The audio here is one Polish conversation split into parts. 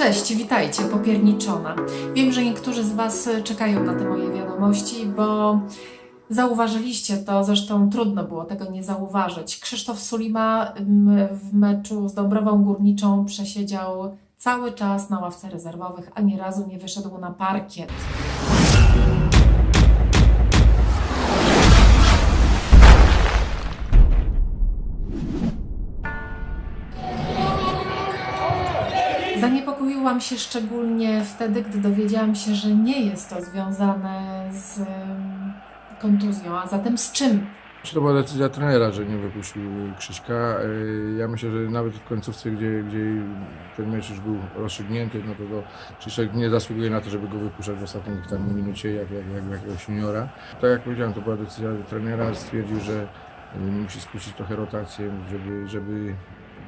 Cześć, witajcie, popierniczona. Wiem, że niektórzy z Was czekają na te moje wiadomości, bo zauważyliście to, zresztą trudno było tego nie zauważyć. Krzysztof Sulima w meczu z Dąbrową Górniczą przesiedział cały czas na ławce rezerwowych, ani razu nie wyszedł na parkiet. Się szczególnie wtedy, gdy dowiedziałam się, że nie jest to związane z kontuzją, a zatem z czym? Czy to była decyzja trenera, że nie wypuścił Krzyśka? Yy, Ja myślę, że nawet w końcówce, gdzie, gdzie ten mecz już był rozstrzygnięty, no to, to Krzysiek nie zasługuje na to, żeby go wypuszczać w ostatniej tam minucie, jak, jak, jak, jak jakiegoś juniora. Tak jak powiedziałem, to była decyzja trenera, stwierdził, że yy, musi skrócić trochę rotację, żeby, żeby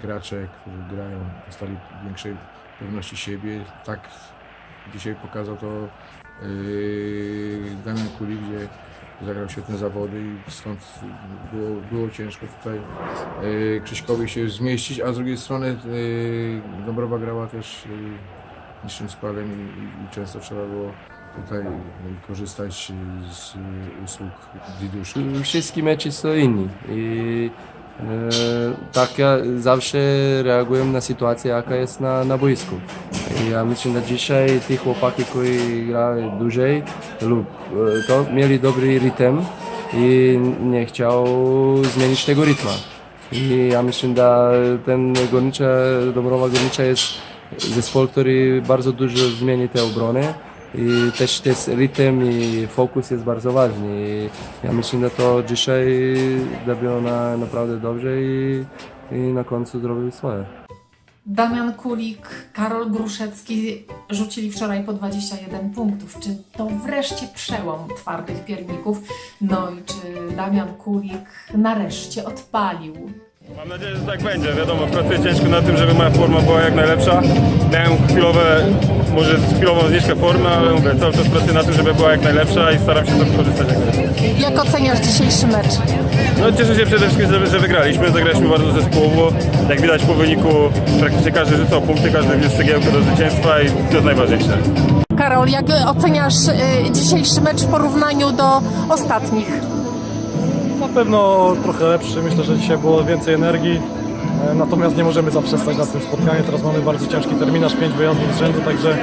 gracze, którzy grają, dostali większej pewności siebie. Tak dzisiaj pokazał to yy, Damian Kuli, gdzie zagrał świetne zawody i stąd było, było ciężko tutaj yy, Krzyśkowi się zmieścić, a z drugiej strony yy, Dąbrowa grała też yy, niższym składem i, i, często trzeba było tutaj yy, korzystać z usług Diduszki. Wszystkie mecze są inni i tak ja zawsze reaguję na sytuację, jaka jest na, na boisku. Ja myślę, że dzisiaj ci chłopaki, którzy grali dłużej lub e, to mieli dobry rytm i nie chciał zmienić tego rytmu. I ja myślę, że ten Górnicza, Dąbrowa Górnicza jest zespół, który bardzo dużo zmieni te obrony. I też ten rytm i fokus jest bardzo ważny. I ja myślę, że to dzisiaj zrobiło na, naprawdę dobrze i, i na końcu zrobił swoje. Damian Kulik, Karol Gruszecki rzucili wczoraj po 21 punktów. Czy to wreszcie przełom twardych pierników? No i czy Damian Kulik nareszcie odpalił? Mam nadzieję, że tak będzie. Wiadomo, pracuję ciężko na tym, żeby moja forma była jak najlepsza. Miałem chwilowe, może chwilową zniżkę formy, ale mówię, cały czas pracuję na tym, żeby była jak najlepsza i staram się to wykorzystać jak najlepiej. Jak oceniasz dzisiejszy mecz? No cieszę się przede wszystkim, że, że wygraliśmy. Zagraliśmy bardzo zespołowo. Jak widać po wyniku, praktycznie każdy rzucał punkty, każdy wniósł cegiełkę do zwycięstwa i to jest najważniejsze. Karol, jak oceniasz y, dzisiejszy mecz w porównaniu do ostatnich? Na pewno trochę lepszy, myślę, że dzisiaj było więcej energii. E, Natomiast nie możemy zaprzestać na tym spotkaniu. Teraz mamy bardzo ciężki terminarz, 5 wyjazdów z rzędu, także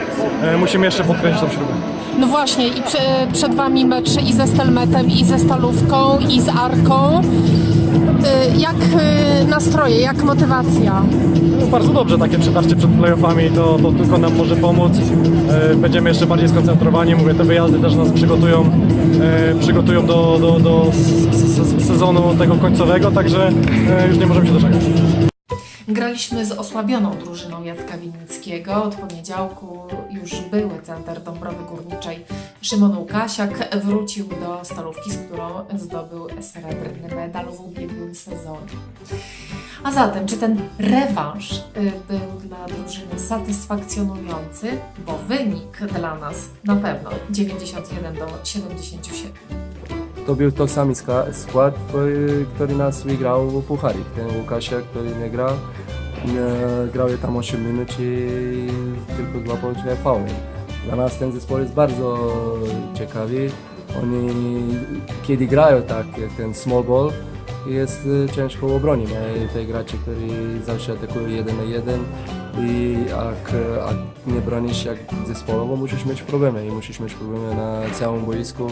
e, musimy jeszcze podkręcić tą śrubę. No właśnie, i prze, przed Wami mecz i ze Stelmetem, i ze Stalówką, i z Arką. Jak y, nastroje, jak motywacja? No, bardzo dobrze takie przetarcie przed playoffami, to, to tylko nam może pomóc. E, Będziemy jeszcze bardziej skoncentrowani. Mówię, te wyjazdy też nas przygotują, e, przygotują do, do, do sezonu tego końcowego, także e, już nie możemy się doczekać. Graliśmy z osłabioną drużyną Jacka Winnickiego. Od poniedziałku już były center Dąbrowy Górniczej Szymon Łukasiak wrócił do stalówki, z którą zdobył srebrny medal w ubiegłym sezonie. A zatem, czy ten rewanż y, był dla drużyny satysfakcjonujący? Bo wynik dla nas na pewno 91 do 77. To był to sam skład, który, nas wygrał w Pucharik. Ten Łukasiak, który nie grał, nie, grał tam 8 minut i tylko dwa połączenia fauły. Dla nas ten zespół jest bardzo ciekawy. Oni kiedy grają tak, ten small ball, jest e, ciężko w obronie. Nie? Te gracze, którzy zawsze atakują jeden na jeden i jak, jak nie bronisz jak zespołowo, musisz mieć problemy i musisz mieć problemy na całym boisku.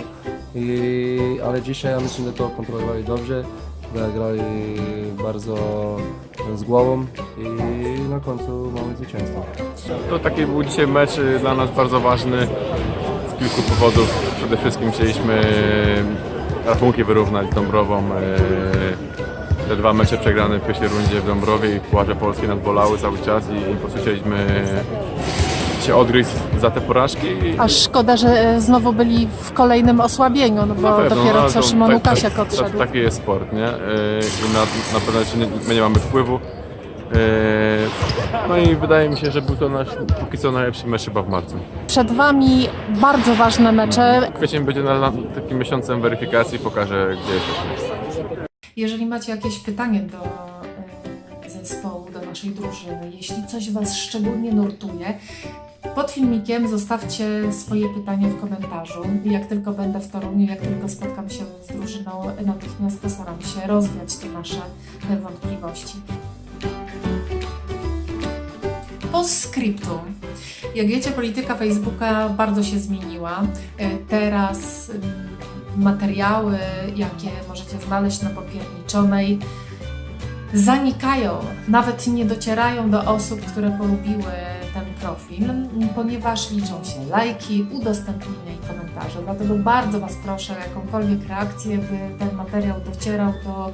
I, ale dzisiaj ja myślę, że to kontrolowali dobrze, grali bardzo z głową i na końcu mamy zwycięstwo. To taki był dzisiaj mecz y, dla nas bardzo ważny z kilku powodów. Przede wszystkim chcieliśmy rachunki wyrównać z Dąbrową. y, Te dwa mecze przegrane w pierwszej rundzie w Dąbrowie i w Pucharze Polskiej nas bolały cały czas i po prostu chcieliśmy się odgryźć za te porażki. I Aż szkoda, że e, znowu byli w kolejnym osłabieniu, no bo pewno, dopiero no, co to Szymon tak- Łukasiak tak- odszedł. tak- Taki jest sport, nie? Y, I na, na pewno jeszcze nie, my nie mamy wpływu. Y, No i wydaje mi się, że był to nasz póki co najlepszy mecz chyba w marcu. Przed Wami bardzo ważne mecze. Kwiecień będzie na, na takim miesiącem weryfikacji, pokaże gdzie jest to miejsce. Jeżeli macie jakieś pytanie do e, zespołu, do naszej drużyny. Jeśli coś Was szczególnie nurtuje, pod filmikiem zostawcie swoje pytanie w komentarzu. Jak tylko będę w Toruniu, jak tylko spotkam się z drużyną, natychmiast postaram się rozwiać te nasze wątpliwości. Postscriptum. Jak wiecie, polityka Facebooka bardzo się zmieniła. E, Teraz mm, materiały, jakie możecie znaleźć na popierniczonej, zanikają, nawet nie docierają do osób, które polubiły ten profil, ponieważ liczą się lajki, udostępnienia i komentarze. Dlatego bardzo Was proszę o jakąkolwiek reakcję, by ten materiał docierał do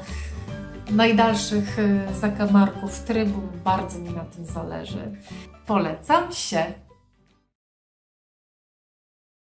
najdalszych e, zakamarków trybun. Bardzo mi na tym zależy. Polecam się.